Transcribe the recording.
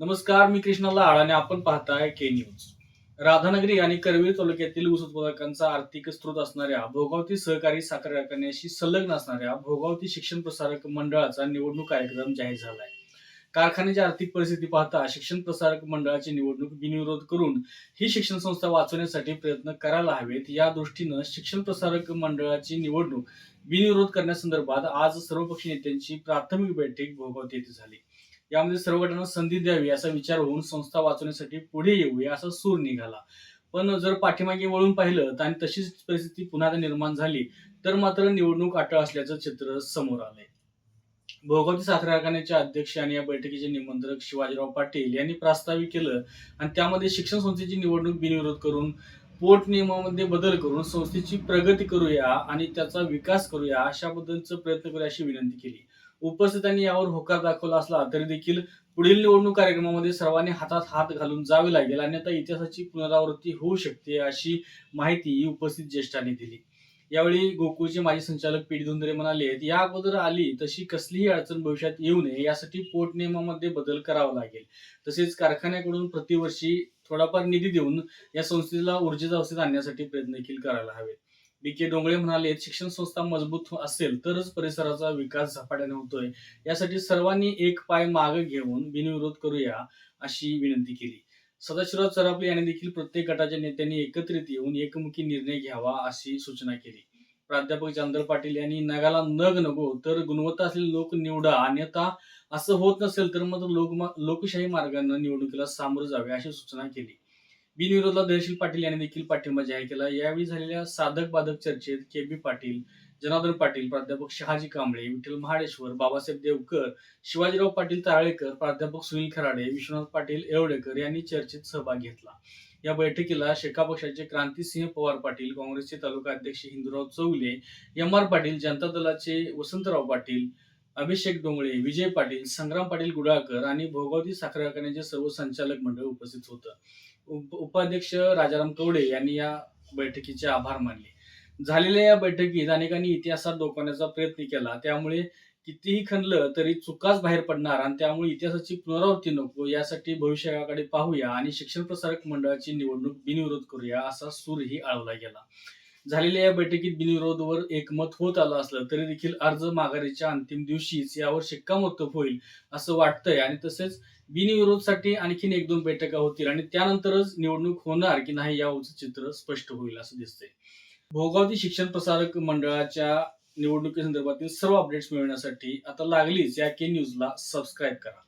नमस्कार मी कृष्णा लाड आणि आपण पाहताय के न्यूज राधानगरी आणि करवीर तालुक्यातील ऊस उत्पादकांचा आर्थिक स्रोत असणाऱ्या भोगावती सहकारी साखर कारखान्याशी संलग्न असणाऱ्या भोगावती शिक्षण प्रसारक मंडळाचा निवडणूक कार्यक्रम जाहीर झालाय. कारखान्याची आर्थिक परिस्थिती पाहता शिक्षण प्रसारक मंडळाची निवडणूक बिनविरोध करून ही शिक्षण संस्था वाचवण्यासाठी प्रयत्न करायला हवेत. या दृष्टीनं शिक्षण प्रसारक मंडळाची निवडणूक बिनविरोध करण्यासंदर्भात आज सर्वपक्षीय नेत्यांची प्राथमिक बैठक भोगावती येथे झाली. यामध्ये सर्व गटांना संधी द्यावी असा विचार होऊन संस्था वाचवण्यासाठी पुढे येऊया असा सूर निघाला. पण जर पाठीमागे वळून पाहिलं तर आणि तशीच परिस्थिती पुन्हा निर्माण झाली तर मात्र निवडणूक अटळ असल्याचं चित्र समोर आलंय. भोगावती साखर कारखान्याचे अध्यक्ष आणि या बैठकीचे निमंत्रक शिवाजीराव पाटील यांनी प्रास्ताविक केलं आणि त्यामध्ये शिक्षण संस्थेची निवडणूक बिनविरोध करून पोट नियमामध्ये बदल करून संस्थेची प्रगती करूया आणि त्याचा विकास करूया अशाबद्दलचा प्रयत्न करूया अशी विनंती केली. उपस्थितांनी यावर होकार दाखवला असला तरी देखील पुढील निवडणूक कार्यक्रमामध्ये सर्वांनी हातात हात घालून जावे लागेल. अन्यथा इतिहासाची पुनरावृत्ती होऊ शकते अशी माहिती उपस्थित ज्येष्ठांनी दिली. यावेळी गोकुळचे माजी संचालक पीडी धुंदरे म्हणाले या अगोदर आली तशी कसलीही अडचण भविष्यात येऊ नये. यासाठी पोट नियमामध्ये बदल करावा लागेल. तसेच कारखान्याकडून प्रतिवर्षी थोडाफार निधी देऊन या संस्थेला ऊर्जेचा अवस्थेत आणण्यासाठी प्रयत्न देखील करायला हवेत. बी के डोंगळे म्हणाले शिक्षण संस्था मजबूत असेल तरच परिसराचा विकास झपाट्याने होतोय. यासाठी सर्वांनी एक पाय मागे घेऊन बिनविरोध करूया अशी विनंती केली. सदाशिवराव चरापले यांनी देखील प्रत्येक गटाच्या नेत्यांनी एकत्रित येऊन एकमुखी निर्णय घ्यावा अशी सूचना केली. प्राध्यापक चांदर पाटील यांनी नगाला नग नको तर गुणवत्ता असलेले लोक निवडा. अन्यथा असं होत नसेल तर मग लोक लोकशाही मार्गाने निवडणुकीला सामोरं जावे अशी सूचना केली. बिनविरोधला दहशील पाटील यांनी देखील पाठिंबा जाहीर केला. यावेळी झालेल्या साधक बाधक चर्चेत के बी पाटील जनार्दन पाटील प्राध्यापक शहाजी कांबळे विठ्ठल महाडेश्वर बाबासाहेब देवकर शिवाजीराव पाटील तारळेकर प्राध्यापक सुनील खराडे विश्वनाथ पाटील येवडेकर यांनी चर्चेत सहभाग घेतला. या बैठकीला शेका पक्षाचे क्रांतीसिंह पवार पाटील काँग्रेसचे तालुका अध्यक्ष हिंदूराव चौगले एम आर पाटील जनता दलाचे वसंतराव पाटील अभिषेक डोंगळे विजय पाटील संग्राम पाटील गुडाळकर आणि भोगावती साखर कारखान्याचे सर्व संचालक मंडळ उपस्थित होतं. उपाध्यक्ष राजाराम कवडे यांनी या बैठकीचे आभार मानले. झालेल्या या बैठकीत अनेकांनी इतिहासात डोकवण्याचा प्रयत्न केला. त्यामुळे कितीही खणलं तरी चुकाच बाहेर पडणार आणि त्यामुळे इतिहासाची पुनरावृत्ती नको यासाठी भविष्याकडे पाहूया आणि शिक्षण प्रसारक मंडळाची निवडणूक बिनविरोध करूया असा सूरही आळवला गेला. झालेल्या या बैठकीत बिनविरोधवर एकमत होत आलं असलं तरी देखील अर्ज माघारीच्या अंतिम दिवशीच यावर शिक्कामोर्तब होईल असं वाटतंय. आणि तसेच बिनविरोधसाठी आणखीन एक दोन बैठका होतील आणि त्यानंतरच निवडणूक होणार की नाही यावरचं चित्र स्पष्ट होईल असं दिसतंय. भोगावती शिक्षण प्रसारक मंडळाच्या निवडणुकीसंदर्भातील सर्व अपडेट्स मिळवण्यासाठी आता लागलीच या के न्यूजला सबस्क्राईब करा.